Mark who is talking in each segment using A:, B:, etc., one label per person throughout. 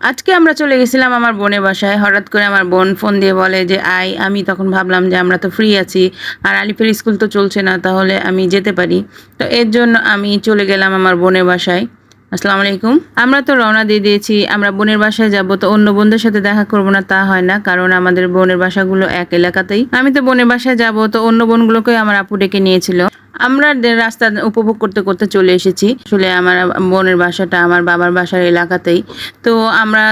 A: আজকে আমরা চলে গেছিলাম আমার বোনের বাসায়। হঠাৎ করে আমার বোন ফোন দিয়ে বলে যে আই আমি তখন ভাবলাম যে আমরা তো ফ্রি আছি, আর আলিফের স্কুল তো চলছে না, তাহলে আমি যেতে পারি। তো এর জন্য আমি চলে গেলাম আমার বোনের বাসায়। আসসালামু আলাইকুম। আমরা তো রওনা দিয়ে দিয়েছি, আমরা বোনের বাসায় যাব, তো অন্য বোনদের সাথে দেখা করব না, তা হয় না, কারণ আমাদের বোনের বাসাগুলো এক এলাকাতেই। আমি তো বোনের বাসায় যাব, তো অন্য বোনগুলোকে আমার আপু ডেকে নিয়েছিল। আমরা রাস্তা উপভোগ করতে করতে চলে এসেছি। আসলে আমার বোনের বাসাটা আমার বাবার বাসার এলাকাতেই। তো আমরা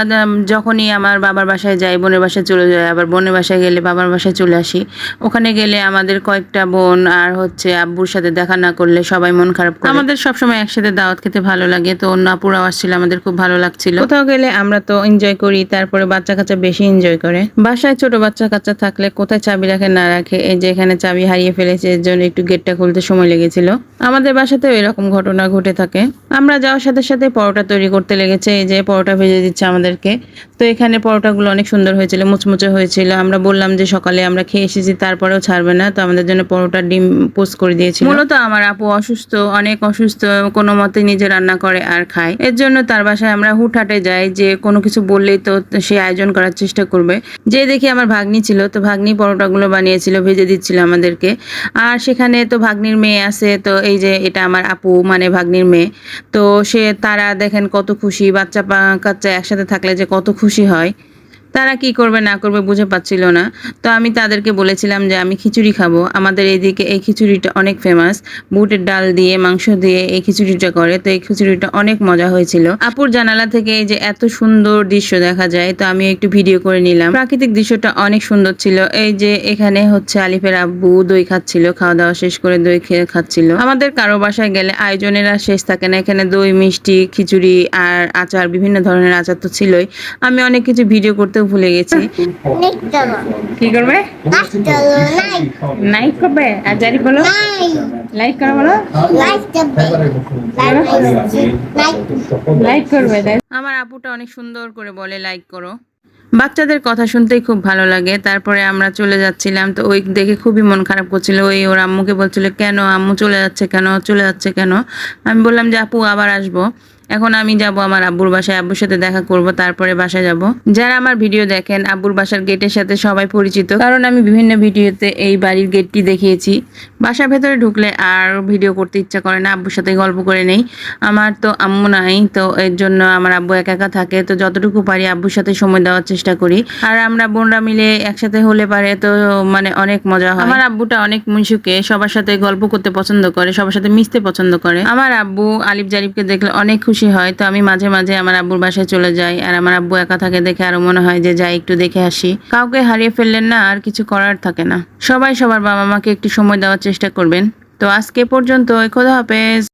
A: যখনই আমার বাবার বাসায় যাই বোনের বাসায় চলে যাই আবার বোনের বাসায় গেলে বাবার বাসায় চলে আসি। ওখানে গেলে আমাদের কয়েকটা বোন আর হচ্ছে আব্বুর সাথে দেখা না করলে সবাই মন খারাপ করে। আমাদের সবসময় একসাথে দাওয়াত খেতে ভালো লাগে। তো অন্য আপুরাও আসছিল আমাদের খুব ভালো লাগছিল। কোথাও গেলে আমরা তো এনজয় করি তারপরে বাচ্চা কাচ্চা বেশি এনজয় করে। বাসায় ছোট বাচ্চা কাচ্চা থাকলে কোথায় চাবি রাখে না রাখে এই যে এখানে চাবি হারিয়ে ফেলেছে এর জন্য একটু গেটটা খুলতে সময় লেগেছিল। আমাদের বাসাতেও এরকম ঘটনা ঘটে থাকে। আমরা যাওয়ার সাথে সাথে পরোটা তৈরি করতে লেগেছে। এই যে পরোটা ভেজে দিচ্ছে আমাদেরকে। তো এখানে পরোটাগুলো অনেক সুন্দর হয়েছিল, মুচমুচে হয়েছিল। আমরা বললাম যে সকালে আমরা খেয়ে এসেছি, তারপরেও ছাড়বে না। তো আমাদের জন্য পরোটা ডিম পোস্ট করে দিয়েছিল। মূলত আমার আপু অসুস্থ, অনেক অসুস্থ, কোনো মতে নিজে রান্না করে আর খায়। এর জন্য তার বাসায় আমরা হুটহাটে যাই, যে কোনো কিছু বললেই তো সে আয়োজন করার চেষ্টা করবে। যে দেখি আমার ভাগ্নি ছিল, তো ভাগ্নি পরোটাগুলো বানিয়েছিল, ভেজে দিচ্ছিল আমাদেরকে। আর সেখানে তো ভাগ্নির মেয়ে আছে, তো এই যে এটা আমার আপু মানে ভাগ্নির মেয়ে। তো সে, তারা দেখেন কত খুশি বাচ্চা কাচ্চা একসাথে থাকলে যে কত খুশি হয়। তারা কি করবে না করবে বুঝে পাচ্ছিল না। তো আমি তাদেরকে বলেছিলাম যে, আমি খিচুড়ি খাব। আমাদের এইদিকে এই খিচুড়িটা অনেক ফেমাস বুটের ডাল দিয়ে, মাংস দিয়ে এই খিচুড়িটা করে। তো এই খিচুড়িটা অনেক মজা হয়েছিল। আপুর জানালা থেকে এই যে এত সুন্দর দৃশ্য দেখা যায়, তো আমি একটু ভিডিও করে নিলাম। প্রাকৃতিক দৃশ্যটা অনেক সুন্দর ছিল। এই যে এখানে হচ্ছে আলিফের আব্বু দই খাচ্ছিল খাওয়া দাওয়া শেষ করে দই খেয়ে খাচ্ছিল। আমাদের কারও বাসায় গেলে আয়োজনের আর শেষ থাকে না। এখানে দই, মিষ্টি, খিচুড়ি আর আচার, বিভিন্ন ধরনের আচার তো ছিলই। আমি অনেক কিছু ভিডিও করতেও ভুলে গেছি। কি করবে? লাইক করবে? আর জারি বলো। লাইক করো বলো. লাইক করবে আমার আপুটা অনেক সুন্দর করে বলে লাইক করো। বাচ্চাদের কথা শুনতেই খুব ভালো লাগে। তারপরে আমরা চলে যাচ্ছিলাম, তো ওই দেখে খুবই মন খারাপ করছিল। ওই ওর আম্মুকে বলছিল, কেন আম্মু চলে যাচ্ছে কেন? চলে যাচ্ছে কেন? আমি বললাম যে, আপু, আবার আসব। এখন আমি যাব আমার আব্বুর বাসায়, আব্বুর সাথে দেখা করব, তারপরে বাসায় যাব। যারা আমার ভিডিও দেখেন, আব্বুর বাসার গেটের সাথে সবাই পরিচিত, কারণ আমি বিভিন্ন ভিডিওতে এই বাড়ির গেটটি দেখিয়েছি। বাসার ভেতরে ঢুকলে আর ভিডিও করতে ইচ্ছা করে না, আব্বুর সাথে গল্প করে নেই। আমার তো আম্মু নাই, তো এর জন্য আমার আব্বু একা একা থাকে, তো যতটুকু পারি আব্বুর সাথে সময় দেওয়ার চেষ্টা করি। আর আমরা বোনরা মিলে একসাথে হলে পারে, তো মানে অনেক মজা হয়। আমার আব্বুটা অনেক মুনসুকে সবার সাথে গল্প করতে পছন্দ করে, সবার সাথে মিশতে পছন্দ করে। আমার আব্বু আলিফ জারিফকে দেখলে অনেক খুশি হয়, তো আমি মাঝে মাঝে আমার আব্বুর বাসায় চলে যাই আর আমার আব্বু একা থাকে দেখে আরও মনে হয় যে যাই একটু দেখে আসি। কাউকে হারিয়ে ফেললেন না, আর কিছু করার থাকে না। সবাই সবার বাবা মাকে একটু সময় দেওয়ার চেষ্টা করবেন। তো আজকে পর্যন্ত খোদা হাফেজ।